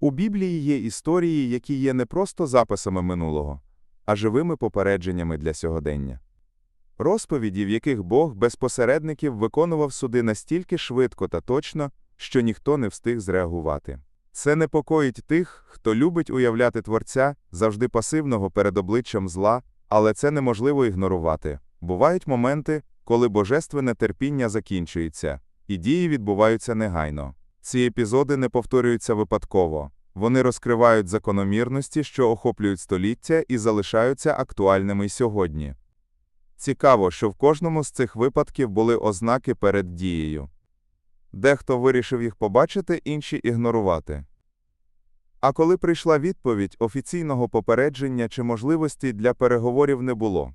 У Біблії є історії, які є не просто записами минулого, а живими попередженнями для сьогодення. Розповіді, в яких Бог без посередників виконував суди настільки швидко та точно, що ніхто не встиг зреагувати. Це непокоїть тих, хто любить уявляти Творця, завжди пасивного перед обличчям зла, але це неможливо ігнорувати. Бувають моменти, коли божественне терпіння закінчується, і дії відбуваються негайно. Ці епізоди не повторюються випадково. Вони розкривають закономірності, що охоплюють століття і залишаються актуальними й сьогодні. Цікаво, що в кожному з цих випадків були ознаки перед дією. Дехто вирішив їх побачити, інші ігнорувати. А коли прийшла відповідь, офіційного попередження чи можливості для переговорів не було.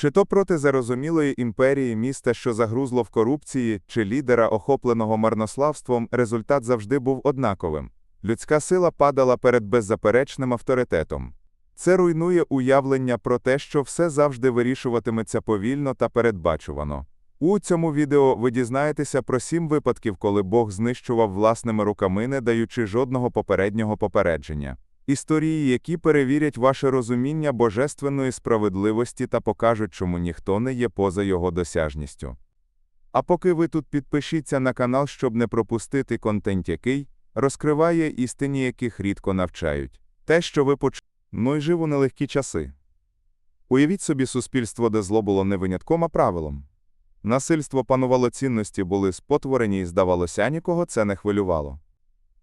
Чи то проти зарозумілої імперії міста, що загрузло в корупції, чи лідера, охопленого марнославством, результат завжди був однаковим. Людська сила падала перед беззаперечним авторитетом. Це руйнує уявлення про те, що все завжди вирішуватиметься повільно та передбачувано. У цьому відео ви дізнаєтеся про сім випадків, коли Бог знищував власними руками, не даючи жодного попереднього попередження. Історії, які перевірять ваше розуміння божественної справедливості та покажуть, чому ніхто не є поза його досяжністю. А поки ви тут підпишіться на канал, щоб не пропустити контент, який розкриває істині, яких рідко навчають. Те, що ви почули, ну й жив у нелегкі часи. Уявіть собі суспільство, де зло було не винятком, а правилом. Насильство панувало цінності були спотворені і, здавалося, нікого це не хвилювало.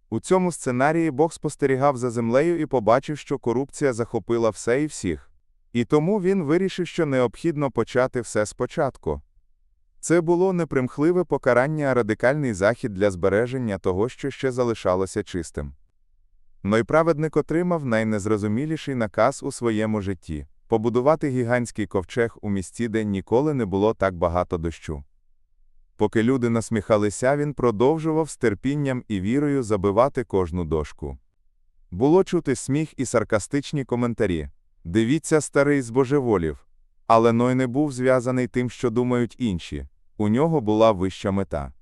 У цьому сценарії Бог спостерігав за землею і побачив, що корупція захопила все і всіх. І тому він вирішив, що необхідно почати все спочатку. Це було не примхливе покарання, а радикальний захід для збереження того, що ще залишалося чистим. Но й праведник отримав найнезрозуміліший наказ у своєму житті побудувати гігантський ковчег у місці, де ніколи не було так багато дощу. Поки люди насміхалися, він продовжував з терпінням і вірою забивати кожну дошку. Було чути сміх і саркастичні коментарі Дивіться, старий збожеволів. Але Ной не був зв'язаний тим, що думають інші. У нього була вища мета.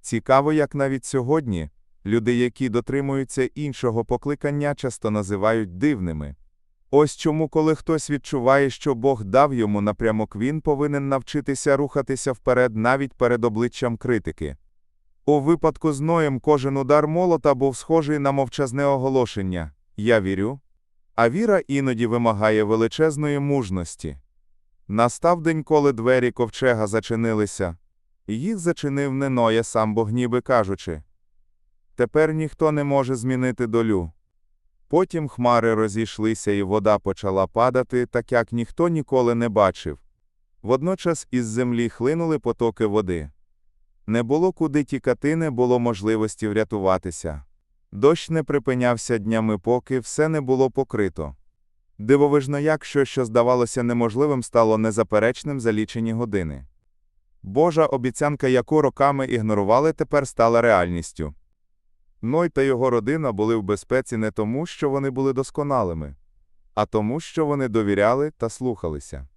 Цікаво, як навіть сьогодні люди, які дотримуються іншого покликання, часто називають дивними. Ось чому, коли хтось відчуває, що Бог дав йому напрямок, він повинен навчитися рухатися вперед навіть перед обличчям критики. У випадку з Ноєм кожен удар молота був схожий на мовчазне оголошення Я вірю. А віра іноді вимагає величезної мужності. Настав день, коли двері ковчега зачинилися. Їх зачинив не Ноя сам Бог ніби кажучи. Тепер ніхто не може змінити долю. Потім хмари розійшлися і вода почала падати, так як ніхто ніколи не бачив. Водночас із землі хлинули потоки води. Не було куди тікати, не було можливості врятуватися. Дощ не припинявся днями, поки все не було покрито. Дивовижно, як що, що здавалося неможливим, стало незаперечним за лічені години. Божа обіцянка, яку роками ігнорували, тепер стала реальністю. Ной та його родина були в безпеці не тому, що вони були досконалими, а тому, що вони довіряли та слухалися.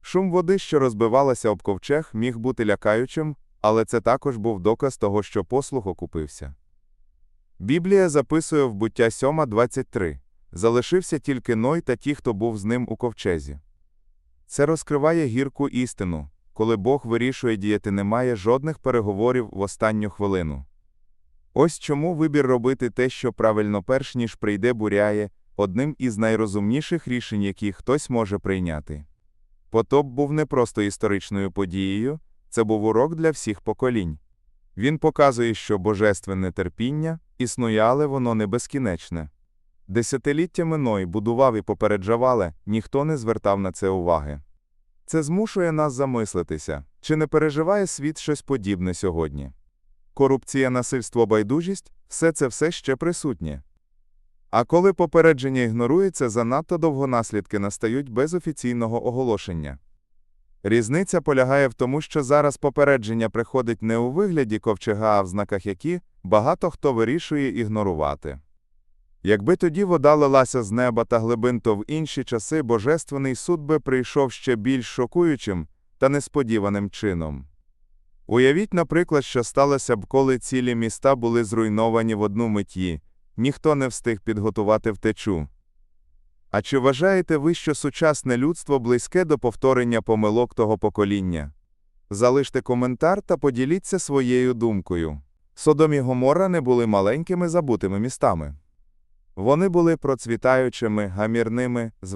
Шум води, що розбивалася об ковчег, міг бути лякаючим, але це також був доказ того, що послух окупився. Біблія записує в буття 7.23 залишився тільки Ной та ті, хто був з ним у ковчезі. Це розкриває гірку істину, коли Бог вирішує діяти, немає жодних переговорів в останню хвилину. Ось чому вибір робити те, що правильно перш ніж прийде буряє, одним із найрозумніших рішень, які хтось може прийняти. Потоп був не просто історичною подією, це був урок для всіх поколінь. Він показує, що божественне терпіння існує, воно не безкінечне. Десятиліттями Ной будував і попереджавали, ніхто не звертав на це уваги. Це змушує нас замислитися, чи не переживає світ щось подібне сьогодні. Корупція, насильство, байдужість все це все ще присутнє. А коли попередження ігнорується, занадто довго наслідки настають без офіційного оголошення. Різниця полягає в тому, що зараз попередження приходить не у вигляді ковчега, а в знаках які багато хто вирішує ігнорувати. Якби тоді вода лилася з неба та глибин, то в інші часи Божественний суд би прийшов ще більш шокуючим та несподіваним чином. Уявіть, наприклад, що сталося б, коли цілі міста були зруйновані в одну миті, ніхто не встиг підготувати втечу. А чи вважаєте ви, що сучасне людство близьке до повторення помилок того покоління? Залиште коментар та поділіться своєю думкою. Содом і Гоморра не були маленькими забутими містами. Вони були процвітаючими, гамірними, з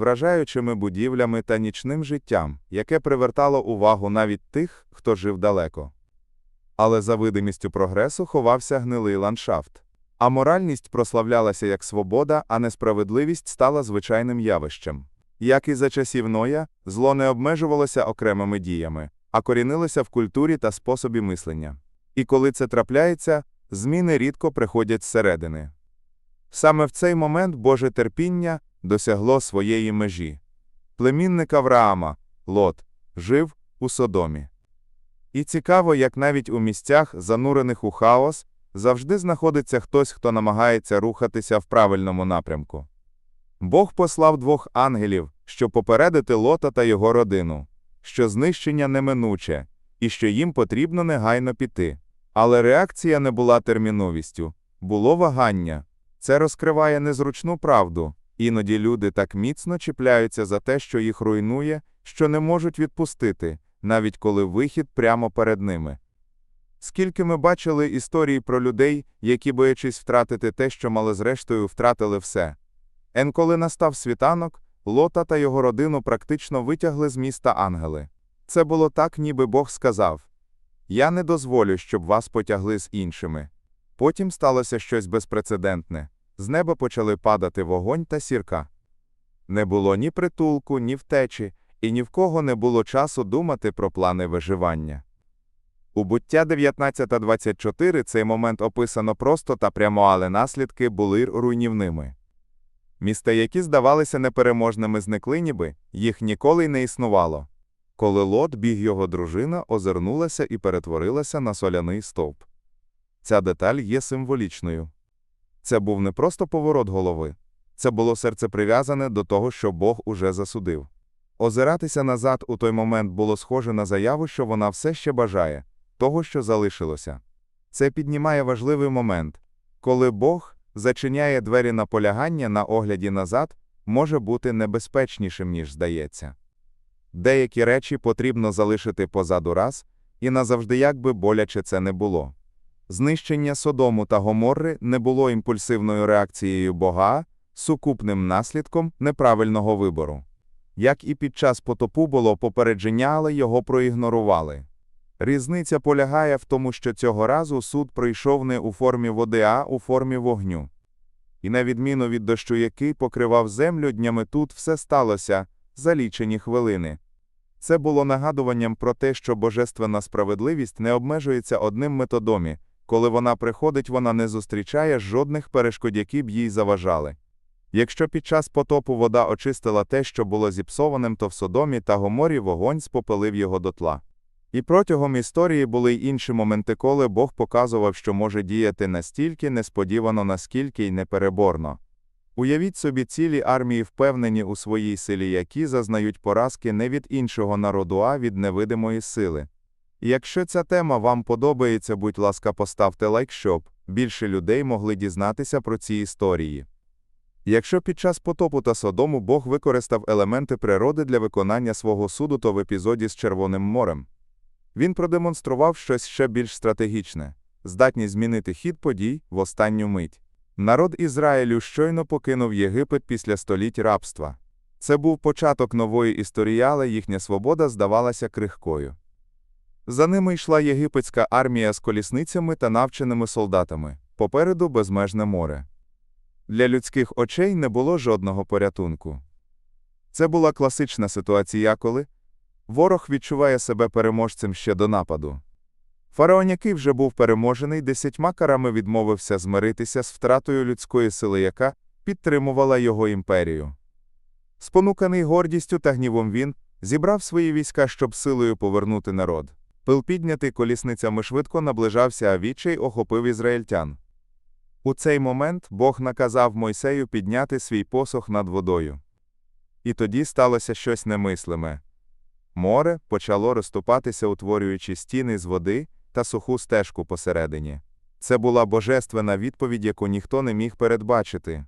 будівлями та нічним життям, яке привертало увагу навіть тих, хто жив далеко. Але за видимістю прогресу ховався гнилий ландшафт. А моральність прославлялася як свобода, а несправедливість стала звичайним явищем. Як і за часів Ноя, зло не обмежувалося окремими діями, а корінилося в культурі та способі мислення. І коли це трапляється, зміни рідко приходять зсередини. Саме в цей момент Боже терпіння досягло своєї межі. Племінник Авраама, Лот, жив у Содомі. І цікаво, як навіть у місцях, занурених у хаос, завжди знаходиться хтось, хто намагається рухатися в правильному напрямку. Бог послав двох ангелів, щоб попередити Лота та його родину, що знищення неминуче, і що їм потрібно негайно піти. Але реакція не була терміновістю, було вагання. Це розкриває незручну правду. Іноді люди так міцно чіпляються за те, що їх руйнує, що не можуть відпустити, навіть коли вихід прямо перед ними. Скільки ми бачили історії про людей, які, боячись втратити те, що мали зрештою, втратили все. Ен коли настав світанок, Лота та його родину практично витягли з міста ангели. Це було так, ніби Бог сказав: Я не дозволю, щоб вас потягли з іншими. Потім сталося щось безпрецедентне з неба почали падати вогонь та сірка. Не було ні притулку, ні втечі, і ні в кого не було часу думати про плани виживання. У буття 19.24 цей момент описано просто та прямо, але наслідки були руйнівними. Міста, які здавалися непереможними, зникли ніби, їх ніколи й не існувало. Коли лот біг його дружина, озирнулася і перетворилася на соляний стовп. Ця деталь є символічною. Це був не просто поворот голови, це було серце прив'язане до того, що Бог уже засудив. Озиратися назад у той момент було схоже на заяву, що вона все ще бажає того, що залишилося. Це піднімає важливий момент, коли Бог зачиняє двері наполягання на огляді назад, може бути небезпечнішим, ніж здається. Деякі речі потрібно залишити позаду раз, і назавжди як би боляче це не було. Знищення Содому та Гоморри не було імпульсивною реакцією Бога, сукупним наслідком неправильного вибору. Як і під час потопу було попередження, але його проігнорували. Різниця полягає в тому, що цього разу суд прийшов не у формі води, а у формі вогню. І на відміну від дощу, який покривав землю днями тут все сталося за лічені хвилини. Це було нагадуванням про те, що божественна справедливість не обмежується одним методомі, коли вона приходить, вона не зустрічає жодних перешкод, які б їй заважали. Якщо під час потопу вода очистила те, що було зіпсованим, то в Содомі та Гоморі вогонь спопелив його дотла. І протягом історії були й інші моменти, коли Бог показував, що може діяти настільки несподівано, наскільки й непереборно. Уявіть собі цілі армії впевнені у своїй силі, які зазнають поразки не від іншого народу, а від невидимої сили. Якщо ця тема вам подобається, будь ласка, поставте лайк, щоб більше людей могли дізнатися про ці історії. Якщо під час потопу та Содому Бог використав елементи природи для виконання свого суду, то в епізоді з Червоним морем він продемонстрував щось ще більш стратегічне здатність змінити хід подій в останню мить. Народ Ізраїлю щойно покинув Єгипет після століть рабства. Це був початок нової історії, але їхня свобода здавалася крихкою. За ними йшла єгипетська армія з колісницями та навченими солдатами, попереду безмежне море. Для людських очей не було жодного порятунку. Це була класична ситуація, коли ворог відчуває себе переможцем ще до нападу. Фараон, який вже був переможений, десятьма карами відмовився змиритися з втратою людської сили, яка підтримувала його імперію. Спонуканий гордістю та гнівом він зібрав свої війська, щоб силою повернути народ. Пил піднятий колісницями швидко наближався, а відчай охопив ізраїльтян. У цей момент Бог наказав Мойсею підняти свій посох над водою. І тоді сталося щось немислиме. Море почало розступатися, утворюючи стіни з води та суху стежку посередині. Це була божественна відповідь, яку ніхто не міг передбачити.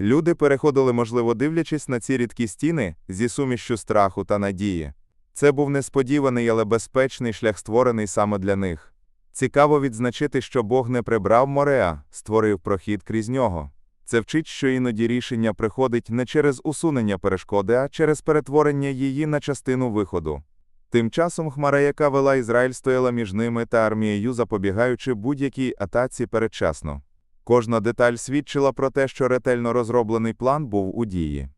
Люди переходили, можливо, дивлячись на ці рідкі стіни зі сумішчю страху та надії. Це був несподіваний, але безпечний шлях, створений саме для них. Цікаво відзначити, що Бог не прибрав Мореа, створив прохід крізь нього. Це вчить, що іноді рішення приходить не через усунення перешкоди, а через перетворення її на частину виходу. Тим часом хмара, яка вела Ізраїль, стояла між ними та армією, запобігаючи будь-якій атаці передчасно. Кожна деталь свідчила про те, що ретельно розроблений план був у дії.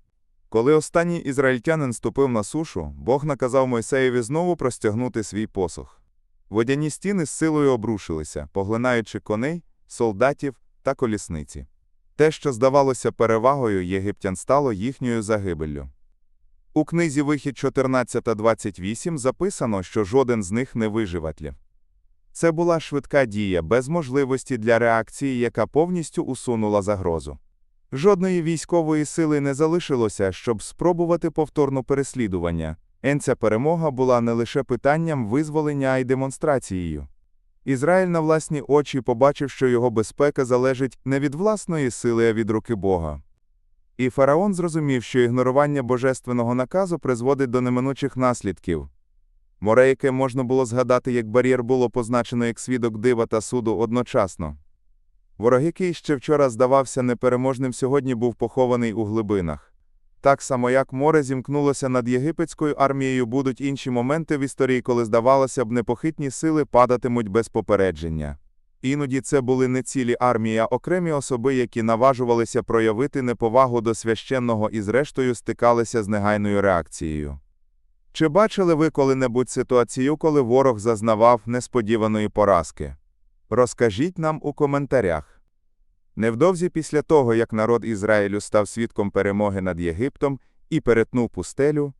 Коли останній ізраїльтянин ступив на сушу, Бог наказав Мойсеєві знову простягнути свій посох. Водяні стіни з силою обрушилися, поглинаючи коней, солдатів та колісниці. Те, що здавалося перевагою єгиптян, стало їхньою загибеллю. У книзі Вихід 14.28 записано, що жоден з них не виживатлів. Це була швидка дія, без можливості для реакції, яка повністю усунула загрозу. Жодної військової сили не залишилося, щоб спробувати повторне переслідування. Енця перемога була не лише питанням визволення, а й демонстрацією. Ізраїль на власні очі побачив, що його безпека залежить не від власної сили, а від руки Бога. І фараон зрозумів, що ігнорування божественного наказу призводить до неминучих наслідків. Море, яке можна було згадати як бар'єр, було позначено як свідок дива та суду одночасно. Ворог, який ще вчора здавався непереможним, сьогодні був похований у глибинах. Так само, як море зімкнулося над єгипетською армією, будуть інші моменти в історії, коли здавалося б, непохитні сили падатимуть без попередження. Іноді це були не цілі армії, а окремі особи, які наважувалися проявити неповагу до священного і зрештою стикалися з негайною реакцією. Чи бачили ви коли-небудь ситуацію, коли ворог зазнавав несподіваної поразки? Розкажіть нам у коментарях. Невдовзі після того, як народ Ізраїлю став свідком перемоги над Єгиптом і перетнув пустелю,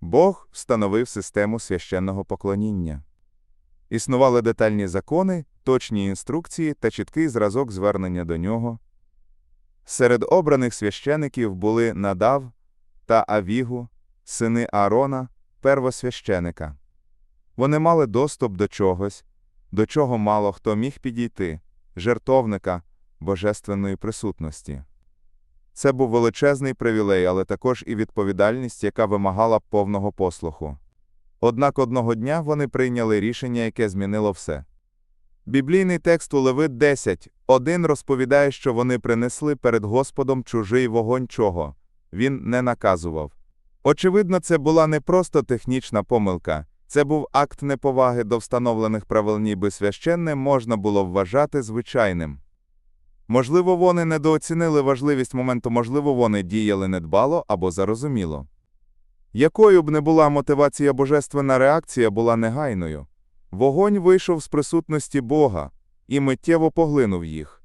Бог встановив систему священного поклоніння. Існували детальні закони, точні інструкції та чіткий зразок звернення до нього. Серед обраних священиків були Надав та Авігу, сини Аарона, первосвященика. Вони мали доступ до чогось, до чого мало хто міг підійти жертовника божественної присутності. Це був величезний привілей, але також і відповідальність, яка вимагала повного послуху. Однак одного дня вони прийняли рішення, яке змінило все. Біблійний текст у Левит 10, 1 розповідає, що вони принесли перед Господом чужий вогонь чого. Він не наказував. Очевидно, це була не просто технічна помилка, це був акт неповаги до встановлених правил, ніби священне можна було вважати звичайним. Можливо, вони недооцінили важливість моменту, можливо, вони діяли недбало або зарозуміло. Якою б не була мотивація, божественна реакція була негайною. Вогонь вийшов з присутності Бога і миттєво поглинув їх.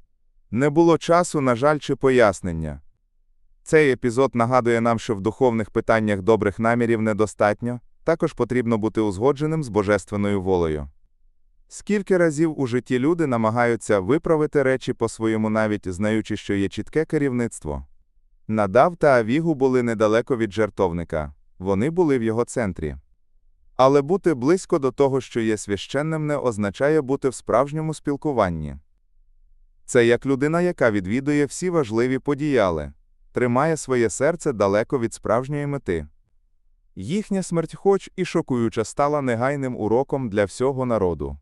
Не було часу, на жаль, чи пояснення. Цей епізод нагадує нам, що в духовних питаннях добрих намірів недостатньо, також потрібно бути узгодженим з божественною волею. Скільки разів у житті люди намагаються виправити речі по-своєму, навіть знаючи, що є чітке керівництво. Надав та Авігу були недалеко від жертовника, вони були в його центрі. Але бути близько до того, що є священним, не означає бути в справжньому спілкуванні. Це як людина, яка відвідує всі важливі подіяли, тримає своє серце далеко від справжньої мети. Їхня смерть, хоч і шокуюча, стала негайним уроком для всього народу.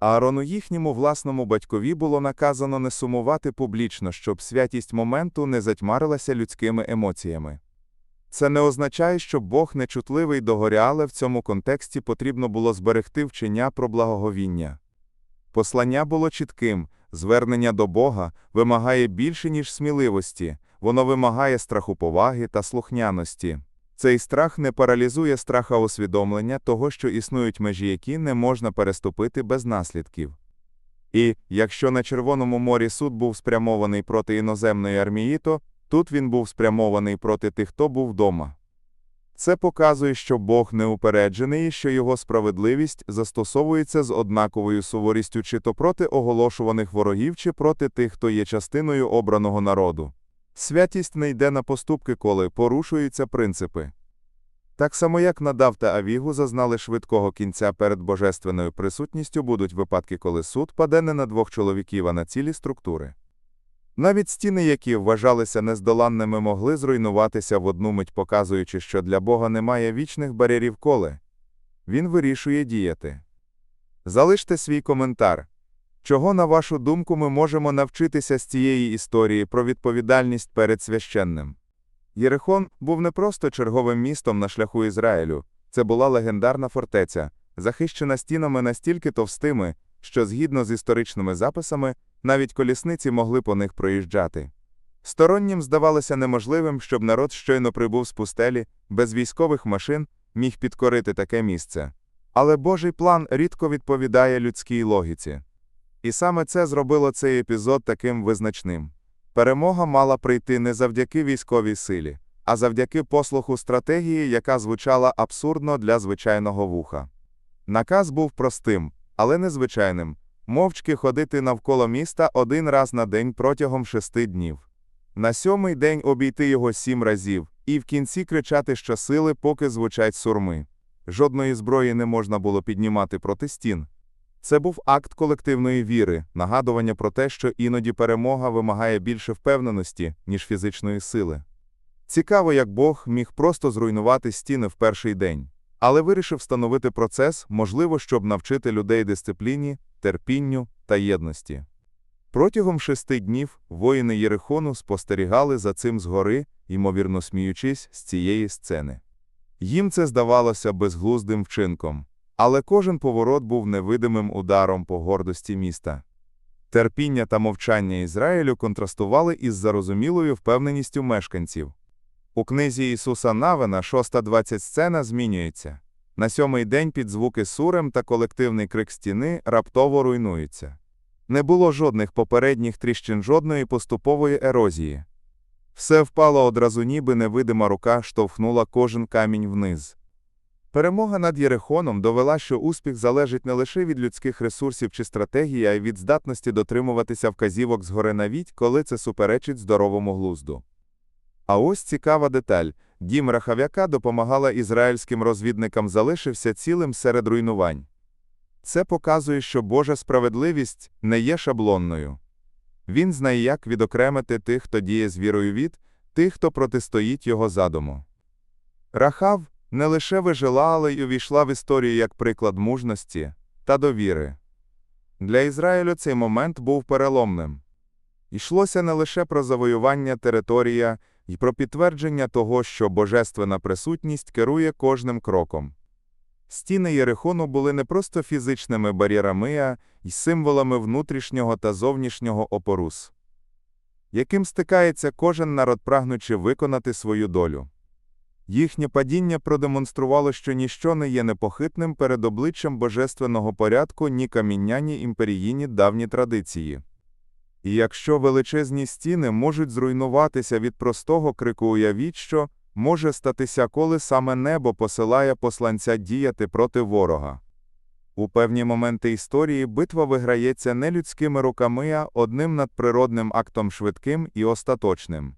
Аарону їхньому власному батькові було наказано не сумувати публічно, щоб святість моменту не затьмарилася людськими емоціями. Це не означає, що Бог нечутливий до горя, але в цьому контексті потрібно було зберегти вчення про благоговіння. Послання було чітким звернення до Бога вимагає більше, ніж сміливості, воно вимагає страху поваги та слухняності. Цей страх не паралізує страха усвідомлення того, що існують межі, які не можна переступити без наслідків. І якщо на Червоному морі суд був спрямований проти іноземної армії, то тут він був спрямований проти тих, хто був вдома. Це показує, що Бог неупереджений і що його справедливість застосовується з однаковою суворістю чи то проти оголошуваних ворогів, чи проти тих, хто є частиною обраного народу. Святість не йде на поступки, коли порушуються принципи. Так само як Надав та Авігу зазнали швидкого кінця перед божественною присутністю будуть випадки, коли суд паде не на двох чоловіків, а на цілі структури. Навіть стіни, які вважалися нездоланними, могли зруйнуватися в одну мить, показуючи, що для Бога немає вічних бар'єрів коли. Він вирішує діяти. Залиште свій коментар. Чого, на вашу думку, ми можемо навчитися з цієї історії про відповідальність перед священним? Єрихон був не просто черговим містом на шляху Ізраїлю, це була легендарна фортеця, захищена стінами настільки товстими, що, згідно з історичними записами, навіть колісниці могли по них проїжджати. Стороннім здавалося неможливим, щоб народ щойно прибув з пустелі, без військових машин, міг підкорити таке місце. Але Божий план рідко відповідає людській логіці. І саме це зробило цей епізод таким визначним. Перемога мала прийти не завдяки військовій силі, а завдяки послуху стратегії, яка звучала абсурдно для звичайного вуха. Наказ був простим, але незвичайним мовчки ходити навколо міста один раз на день протягом шести днів. На сьомий день обійти його сім разів, і в кінці кричати щосили, поки звучать сурми. Жодної зброї не можна було піднімати проти стін. Це був акт колективної віри, нагадування про те, що іноді перемога вимагає більше впевненості, ніж фізичної сили. Цікаво, як Бог міг просто зруйнувати стіни в перший день, але вирішив встановити процес, можливо, щоб навчити людей дисципліні, терпінню та єдності. Протягом шести днів воїни Єрихону спостерігали за цим згори, ймовірно сміючись з цієї сцени. Їм це здавалося безглуздим вчинком, але кожен поворот був невидимим ударом по гордості міста. Терпіння та мовчання Ізраїлю контрастували із зарозумілою впевненістю мешканців. У книзі Ісуса Навина 6.20 сцена змінюється. На сьомий день під звуки сурем та колективний крик стіни раптово руйнуються. Не було жодних попередніх тріщин жодної поступової ерозії. Все впало одразу, ніби невидима рука штовхнула кожен камінь вниз. Перемога над Єрихоном довела, що успіх залежить не лише від людських ресурсів чи стратегії, а й від здатності дотримуватися вказівок згори навіть, коли це суперечить здоровому глузду. А ось цікава деталь. Дім Рахавяка допомагала ізраїльським розвідникам залишився цілим серед руйнувань. Це показує, що Божа справедливість не є шаблонною. Він знає, як відокремити тих, хто діє з вірою від, тих, хто протистоїть його задуму. Рахав не лише вижила, але й увійшла в історію як приклад мужності та довіри. Для Ізраїлю цей момент був переломним. Йшлося не лише про завоювання територія і про підтвердження того, що божественна присутність керує кожним кроком. Стіни Єрихону були не просто фізичними бар'єрами, а й символами внутрішнього та зовнішнього опорус, яким стикається кожен народ, прагнучи виконати свою долю. Їхнє падіння продемонструвало, що ніщо не є непохитним перед обличчям божественного порядку ні камінняні імперійні давні традиції. І якщо величезні стіни можуть зруйнуватися від простого крику уявіть, що може статися, коли саме небо посилає посланця діяти проти ворога. У певні моменти історії битва виграється не людськими руками, а одним надприродним актом швидким і остаточним.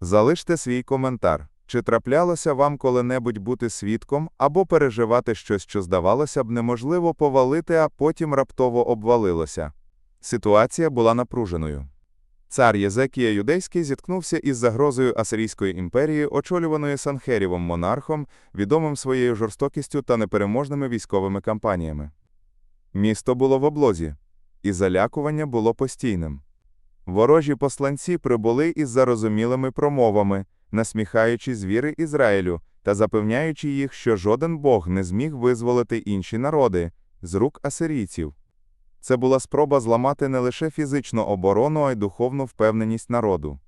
Залиште свій коментар. Чи траплялося вам коли-небудь бути свідком або переживати щось, що здавалося б неможливо повалити, а потім раптово обвалилося? Ситуація була напруженою. Цар Єзекія Юдейський зіткнувся із загрозою Асирійської імперії, очолюваної Санхерівом монархом, відомим своєю жорстокістю та непереможними військовими кампаніями. Місто було в облозі, і залякування було постійним. Ворожі посланці прибули із зарозумілими промовами, насміхаючи звіри Ізраїлю та запевняючи їх, що жоден Бог не зміг визволити інші народи з рук асирійців. Це була спроба зламати не лише фізичну оборону, а й духовну впевненість народу.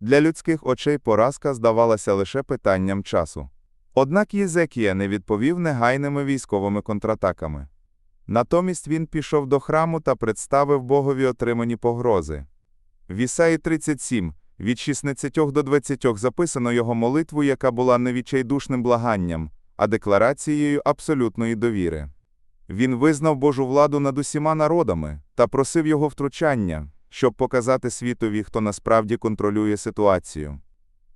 Для людських очей поразка здавалася лише питанням часу. Однак Єзекія не відповів негайними військовими контратаками. Натомість він пішов до храму та представив Богові отримані погрози. В Ісаї 37, від 16 до 20 записано його молитву, яка була не відчайдушним благанням, а декларацією абсолютної довіри. Він визнав Божу владу над усіма народами та просив його втручання, щоб показати світові, хто насправді контролює ситуацію.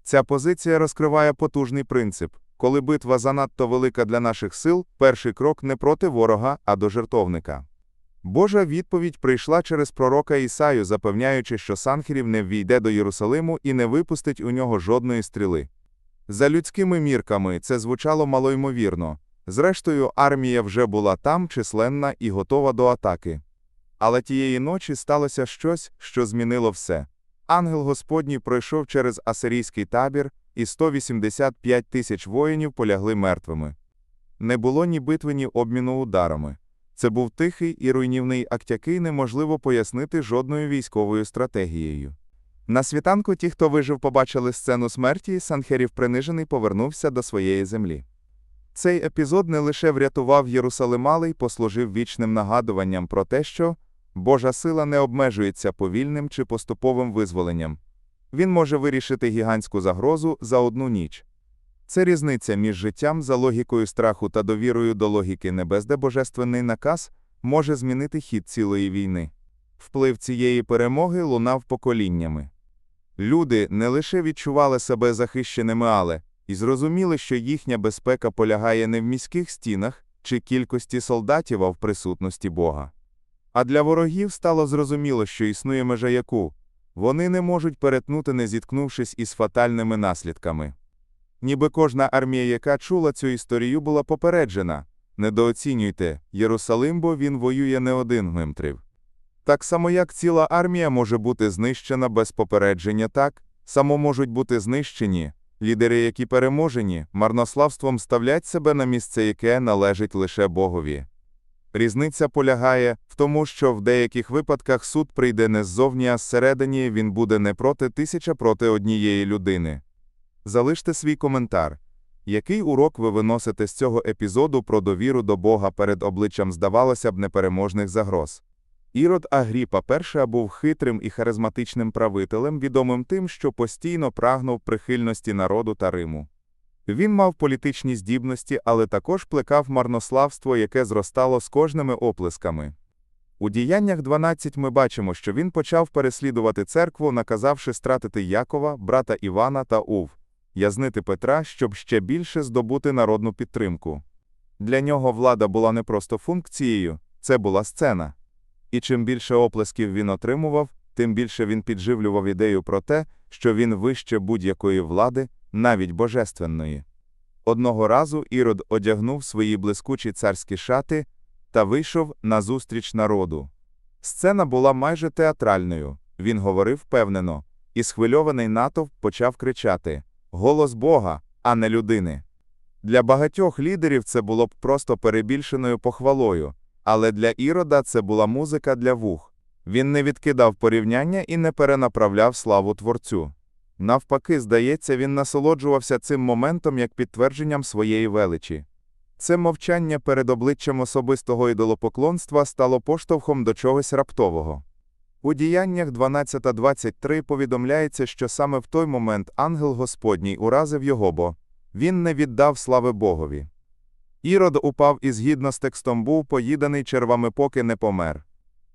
Ця позиція розкриває потужний принцип коли битва занадто велика для наших сил, перший крок не проти ворога, а до жертовника. Божа відповідь прийшла через пророка Ісаю, запевняючи, що Санхерів не ввійде до Єрусалиму і не випустить у нього жодної стріли. За людськими мірками це звучало малоймовірно. Зрештою, армія вже була там численна і готова до атаки. Але тієї ночі сталося щось, що змінило все. Ангел Господній пройшов через асирійський табір, і 185 тисяч воїнів полягли мертвими. Не було ні битви, ні обміну ударами. Це був тихий і руйнівний акт, який неможливо пояснити жодною військовою стратегією. На світанку ті, хто вижив, побачили сцену смерті, Санхерів принижений повернувся до своєї землі. Цей епізод не лише врятував Єрусалим, але й послужив вічним нагадуванням про те, що Божа сила не обмежується повільним чи поступовим визволенням. Він може вирішити гігантську загрозу за одну ніч. Це різниця між життям за логікою страху та довірою до логіки небес, де божественний наказ може змінити хід цілої війни. Вплив цієї перемоги лунав поколіннями. Люди не лише відчували себе захищеними, але і зрозуміли, що їхня безпека полягає не в міських стінах чи кількості солдатів, а в присутності Бога. А для ворогів стало зрозуміло, що існує межа яку вони не можуть перетнути, не зіткнувшись із фатальними наслідками. Ніби кожна армія, яка чула цю історію, була попереджена недооцінюйте Єрусалим, бо він воює не один гмимтрів. Так само, як ціла армія може бути знищена без попередження, так само можуть бути знищені лідери, які переможені, марнославством ставлять себе на місце, яке належить лише Богові. Різниця полягає в тому, що в деяких випадках суд прийде не ззовні, а зсередині він буде не проти тисяча проти однієї людини. Залиште свій коментар. Який урок ви виносите з цього епізоду про довіру до Бога перед обличчям, здавалося б, непереможних загроз? Ірод Агріпа перша був хитрим і харизматичним правителем, відомим тим, що постійно прагнув прихильності народу та Риму. Він мав політичні здібності, але також плекав марнославство, яке зростало з кожними оплесками. У діяннях 12 ми бачимо, що він почав переслідувати церкву, наказавши стратити Якова, брата Івана та Ув, язнити Петра, щоб ще більше здобути народну підтримку. Для нього влада була не просто функцією, це була сцена. І чим більше оплесків він отримував, тим більше він підживлював ідею про те, що він вище будь-якої влади, навіть божественної. Одного разу Ірод одягнув свої блискучі царські шати та вийшов назустріч народу. Сцена була майже театральною, він говорив впевнено, і схвильований натовп почав кричати Голос Бога, а не людини. Для багатьох лідерів це було б просто перебільшеною похвалою, але для Ірода це була музика для вух. Він не відкидав порівняння і не перенаправляв славу Творцю. Навпаки, здається, він насолоджувався цим моментом як підтвердженням своєї величі. Це мовчання перед обличчям особистого ідолопоклонства стало поштовхом до чогось раптового. У діяннях 12.23 повідомляється, що саме в той момент ангел Господній уразив його, бо він не віддав слави Богові. Ірод упав і згідно з текстом був поїданий червами, поки не помер.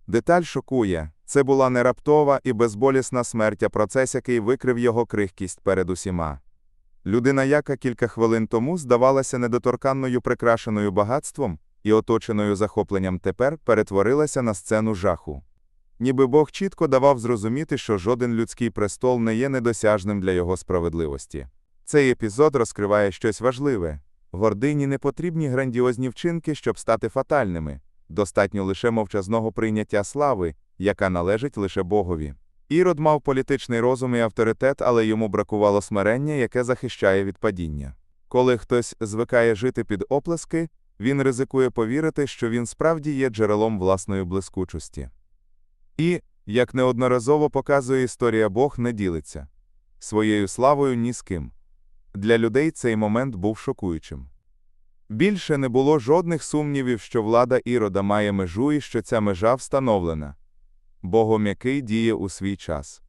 Деталь шокує це була не раптова і безболісна смерть, а процес, який викрив його крихкість перед усіма. Людина, яка кілька хвилин тому здавалася недоторканною прикрашеною багатством і оточеною захопленням тепер перетворилася на сцену жаху. Ніби Бог чітко давав зрозуміти, що жоден людський престол не є недосяжним для його справедливості. Цей епізод розкриває щось важливе. Гордині не потрібні грандіозні вчинки, щоб стати фатальними, достатньо лише мовчазного прийняття слави, яка належить лише Богові. Ірод мав політичний розум і авторитет, але йому бракувало смирення, яке захищає від падіння. Коли хтось звикає жити під оплески, він ризикує повірити, що він справді є джерелом власної блискучості. І, як неодноразово показує історія, Бог не ділиться своєю славою ні з ким. Для людей цей момент був шокуючим. Більше не було жодних сумнівів, що влада Ірода має межу і що ця межа встановлена. Богом який діє у свій час.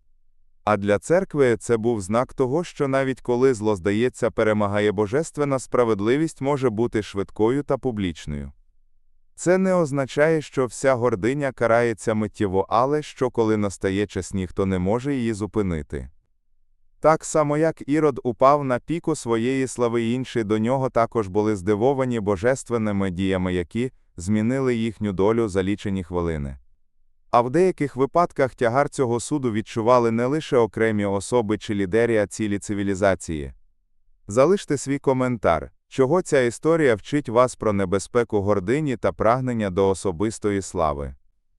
А для церкви це був знак того, що навіть коли зло здається перемагає божественна справедливість може бути швидкою та публічною. Це не означає, що вся гординя карається миттєво, але що коли настає час ніхто не може її зупинити. Так само як Ірод упав на піку своєї слави, інші до нього також були здивовані божественними діями, які змінили їхню долю за лічені хвилини. А в деяких випадках тягар цього суду відчували не лише окремі особи чи лідері, а цілі цивілізації. Залиште свій коментар, чого ця історія вчить вас про небезпеку гордині та прагнення до особистої слави.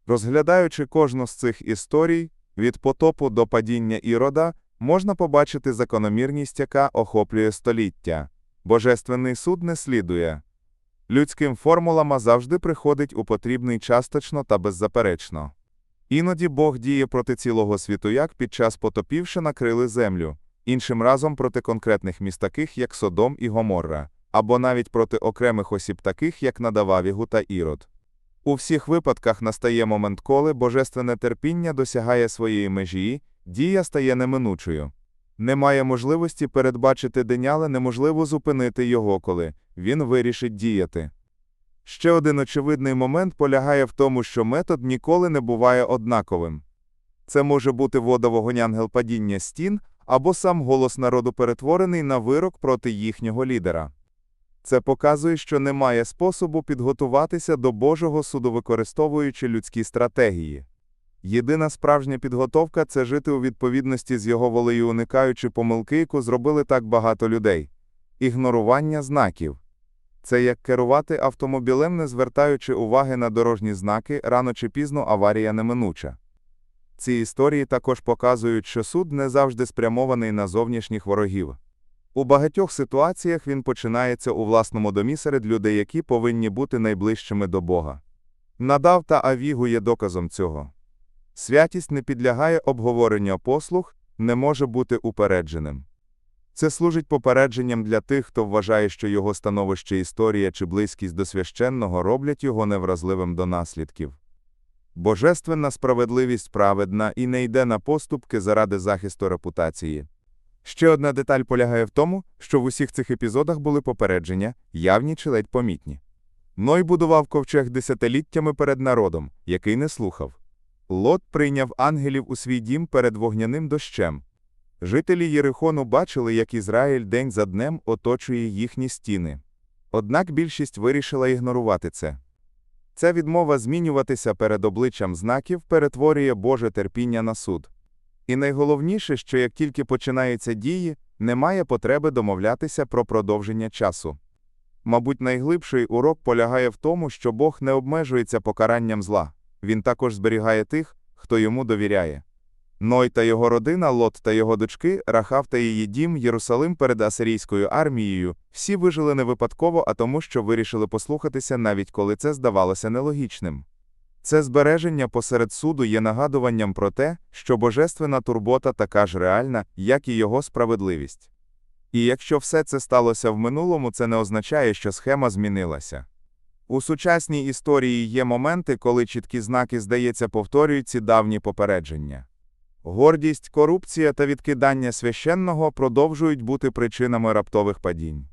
Розглядаючи кожну з цих історій, від потопу до падіння ірода, можна побачити закономірність, яка охоплює століття. Божественний суд не слідує. Людським формулам завжди приходить у потрібний час точно та беззаперечно. Іноді Бог діє проти цілого світу, як під час потопів, що накрили землю, іншим разом проти конкретних міст таких, як Содом і Гоморра, або навіть проти окремих осіб таких, як Надававігу та Ірод. У всіх випадках настає момент, коли божественне терпіння досягає своєї межі, дія стає неминучою. Немає можливості передбачити день, але неможливо зупинити його, коли він вирішить діяти. Ще один очевидний момент полягає в тому, що метод ніколи не буває однаковим. Це може бути водовогонянгел падіння стін або сам голос народу перетворений на вирок проти їхнього лідера. Це показує, що немає способу підготуватися до Божого суду, використовуючи людські стратегії. Єдина справжня підготовка це жити у відповідності з його волею, уникаючи помилки, яку зробили так багато людей. Ігнорування знаків. Це як керувати автомобілем, не звертаючи уваги на дорожні знаки, рано чи пізно аварія неминуча. Ці історії також показують, що суд не завжди спрямований на зовнішніх ворогів. У багатьох ситуаціях він починається у власному домі серед людей, які повинні бути найближчими до Бога. Надав та Авігу є доказом цього. Святість не підлягає обговоренню послуг, не може бути упередженим. Це служить попередженням для тих, хто вважає, що його становище історія чи близькість до священного роблять його невразливим до наслідків. Божественна справедливість праведна і не йде на поступки заради захисту репутації. Ще одна деталь полягає в тому, що в усіх цих епізодах були попередження, явні чи ледь помітні. Ной будував ковчег десятиліттями перед народом, який не слухав. Лот прийняв ангелів у свій дім перед вогняним дощем. Жителі Єрихону бачили, як Ізраїль день за днем оточує їхні стіни. Однак більшість вирішила ігнорувати це. Ця відмова змінюватися перед обличчям знаків перетворює Боже терпіння на суд. І найголовніше, що як тільки починаються дії, немає потреби домовлятися про продовження часу. Мабуть, найглибший урок полягає в тому, що Бог не обмежується покаранням зла, він також зберігає тих, хто йому довіряє. Ной та його родина, Лот та його дочки, Рахав та її дім, Єрусалим перед асирійською армією, всі вижили не випадково, а тому, що вирішили послухатися, навіть коли це здавалося нелогічним. Це збереження посеред суду є нагадуванням про те, що божественна турбота така ж реальна, як і його справедливість. І якщо все це сталося в минулому, це не означає, що схема змінилася. У сучасній історії є моменти, коли чіткі знаки, здається, повторюють ці давні попередження. Гордість, корупція та відкидання священного продовжують бути причинами раптових падінь.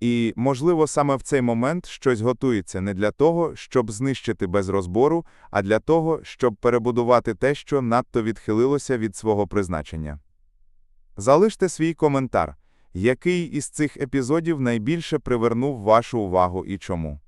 І, можливо, саме в цей момент щось готується не для того, щоб знищити без розбору, а для того, щоб перебудувати те, що надто відхилилося від свого призначення. Залиште свій коментар, який із цих епізодів найбільше привернув вашу увагу і чому.